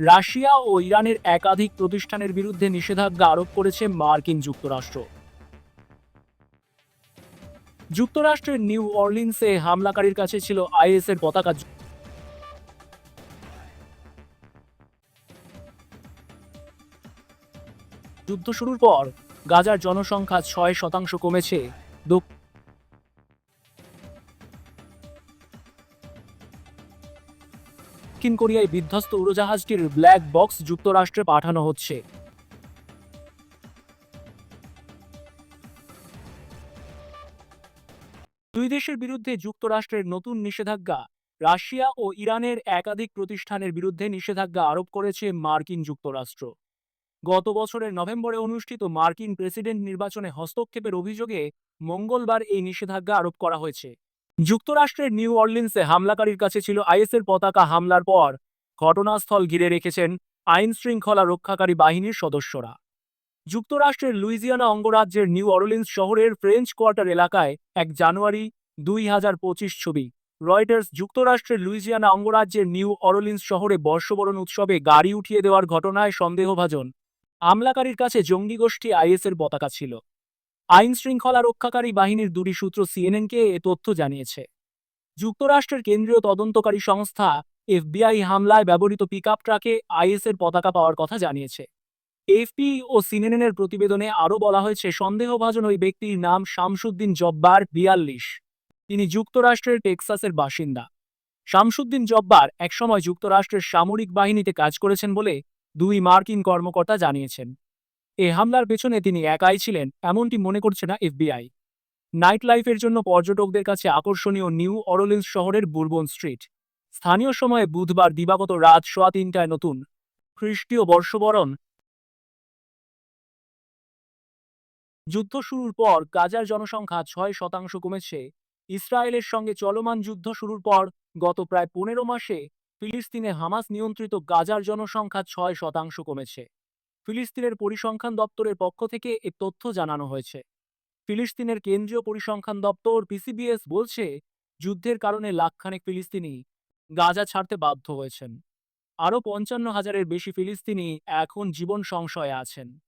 Russia ও ইরানের একাধিক প্রতিষ্ঠানের বিরুদ্ধে নিষেধাজ্ঞা আরোপ করেছে মার্কিন যুক্তরাষ্ট্র। যুক্তরাষ্ট্রের নিউ অর্লিন্সে হামলাকারীর কাছে ছিল আইএস এর পতাকা যুদ্ধ শুরুর পর গাজার জনসংখ্যা ছয় শতাংশ কমেছে। দক্ষিণ কোরিয়ায় বিধ্বস্ত উড়োজাহাজটির ব্ল্যাক বক্স যুক্তরাষ্ট্রে পাঠানো হচ্ছে। দুই দেশের বিরুদ্ধে যুক্তরাষ্ট্রের নতুন নিষেধাজ্ঞা, রাশিয়া ও ইরানের একাধিক প্রতিষ্ঠানের বিরুদ্ধে নিষেধাজ্ঞা আরোপ করেছে মার্কিন যুক্তরাষ্ট্র। গত বছরের নভেম্বরে অনুষ্ঠিত মার্কিন প্রেসিডেন্ট নির্বাচনে হস্তক্ষেপের অভিযোগে মঙ্গলবার এই নিষেধাজ্ঞা আরোপ করা হয়েছে। যুক্তরাষ্ট্রের নিউ অর্লিন্সে হামলাকারীর কাছে ছিল আইএসের পতাকা হামলার পর ঘটনাস্থল ঘিরে রেখেছেন আইন শৃঙ্খলা রক্ষাকারী বাহিনীর সদস্যরা। যুক্তরাষ্ট্রের লুইজিয়ানা অঙ্গরাজ্যের নিউ অরলিন্স শহরের ফ্রেঞ্চ কোয়ার্টার এলাকায় এক জানুয়ারি দুই হাজার পঁচিশ ছবি, রয়টার্স যুক্তরাষ্ট্রের লুইজিয়ানা অঙ্গরাজ্যের নিউ অরলিন্স শহরে বর্ষবরণ উৎসবে গাড়ি উঠিয়ে দেওয়ার ঘটনায় সন্দেহভাজন। হামলাকারীর কাছে জঙ্গি গোষ্ঠী আইএসের পতাকা ছিল। আইন শৃঙ্খলা রক্ষাকারী বাহিনীর দুটি সূত্র সিএনএনকে এ তথ্য জানিয়েছে। যুক্তরাষ্ট্রের কেন্দ্রীয় তদন্তকারী সংস্থা এফবিআই হামলায় ব্যবহৃত পিকআপ ট্রাকে আইএসের পতাকা পাওয়ার কথা জানিয়েছে। এফপি ও সিনেনের প্রতিবেদনে আরও বলা হয়েছে, সন্দেহভাজন ওই ব্যক্তির নাম শামসুদ্দিন জব্বার বিয়াল্লিশ। তিনি যুক্তরাষ্ট্রের টেক্সাসের বাসিন্দা। শামসুদ্দিন জব্বার একসময় যুক্তরাষ্ট্রের সামরিক বাহিনীতে কাজ করেছেন বলে দুই মার্কিন কর্মকর্তা জানিয়েছেন। এ হামলার পেছনে তিনি একাই ছিলেন, এমনটি মনে করছে না এফবিআই। নাইট লাইফের জন্য পর্যটকদের কাছে আকর্ষণীয় নিউ অরলিন্স শহরের বুরবন স্ট্রিট। স্থানীয় সময়ে বুধবার দিবাগত রাত সোয়া তিনটায় নতুন খ্রিস্টীয় বর্ষবরণ যুদ্ধ শুরুর পর গাজার জনসংখ্যা ছয় শতাংশ কমেছে। ইসরায়েলের সঙ্গে চলমান যুদ্ধ শুরুর পর গত প্রায় পনেরো মাসে ফিলিস্তিনে হামাস নিয়ন্ত্রিত গাজার জনসংখ্যা ছয় শতাংশ কমেছে। ফিলিস্তিনের পরিসংখ্যান দপ্তরের পক্ষ থেকে এ তথ্য জানানো হয়েছে। ফিলিস্তিনের কেন্দ্রীয় পরিসংখ্যান দপ্তর পিসিবিএস বলছে, যুদ্ধের কারণে লাখখানেক ফিলিস্তিনি গাজা ছাড়তে বাধ্য হয়েছেন। আরও পঞ্চান্ন হাজারের বেশি ফিলিস্তিনি এখন জীবন সংশয়ে আছেন।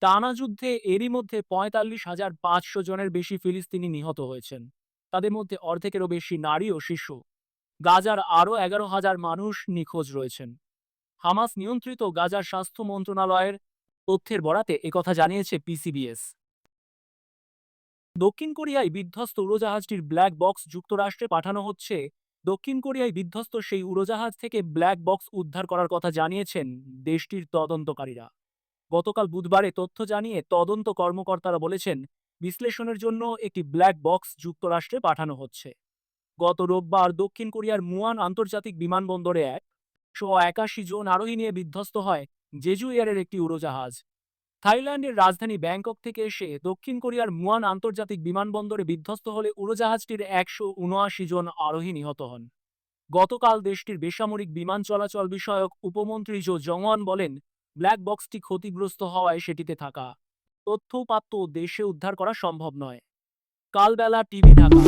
টানা যুদ্ধে এরই মধ্যে পঁয়তাল্লিশ হাজার পাঁচশো জনের বেশি ফিলিস্তিনি নিহত হয়েছেন। তাদের মধ্যে অর্ধেকেরও বেশি নারী ও শিশু। গাজার আরও এগারো হাজার মানুষ নিখোঁজ রয়েছেন। হামাস নিয়ন্ত্রিত গাজার স্বাস্থ্য মন্ত্রণালয়ের তথ্যের বরাতে একথা জানিয়েছে পিসিবিএস দক্ষিণ কোরিয়ায় বিধ্বস্ত উড়োজাহাজটির ব্ল্যাক বক্স যুক্তরাষ্ট্রে পাঠানো হচ্ছে। দক্ষিণ কোরিয়ায় বিধ্বস্ত সেই উড়োজাহাজ থেকে ব্ল্যাক বক্স উদ্ধার করার কথা জানিয়েছেন দেশটির তদন্তকারীরা। গতকাল বুধবারে তথ্য জানিয়ে তদন্ত কর্মকর্তারা বলেছেন, বিশ্লেষণের জন্য একটি ব্ল্যাক বক্স যুক্তরাষ্ট্রে পাঠানো হচ্ছে। গত রোববার দক্ষিণ কোরিয়ার মুয়ান আন্তর্জাতিক বিমানবন্দরে এক শো একাশি জন আরোহী নিয়ে বিধ্বস্ত হয় জেজু এয়ারের একটি উড়োজাহাজ। থাইল্যান্ডের রাজধানী ব্যাংকক থেকে এসে দক্ষিণ কোরিয়ার মুয়ান আন্তর্জাতিক বিমানবন্দরে বিধ্বস্ত হলে উড়োজাহাজটির একশো উনআশি জন আরোহী নিহত হন। গতকাল দেশটির বেসামরিক বিমান চলাচল বিষয়ক উপমন্ত্রী জো জংওয়ান বলেন, ব্ল্যাক বক্সটি ক্ষতিগ্রস্ত হওয়ায় সেটিতে থাকা তথ্যপাত্য দেশে উদ্ধার করা সম্ভব নয়। কালবেলা টিভি ঢাকা।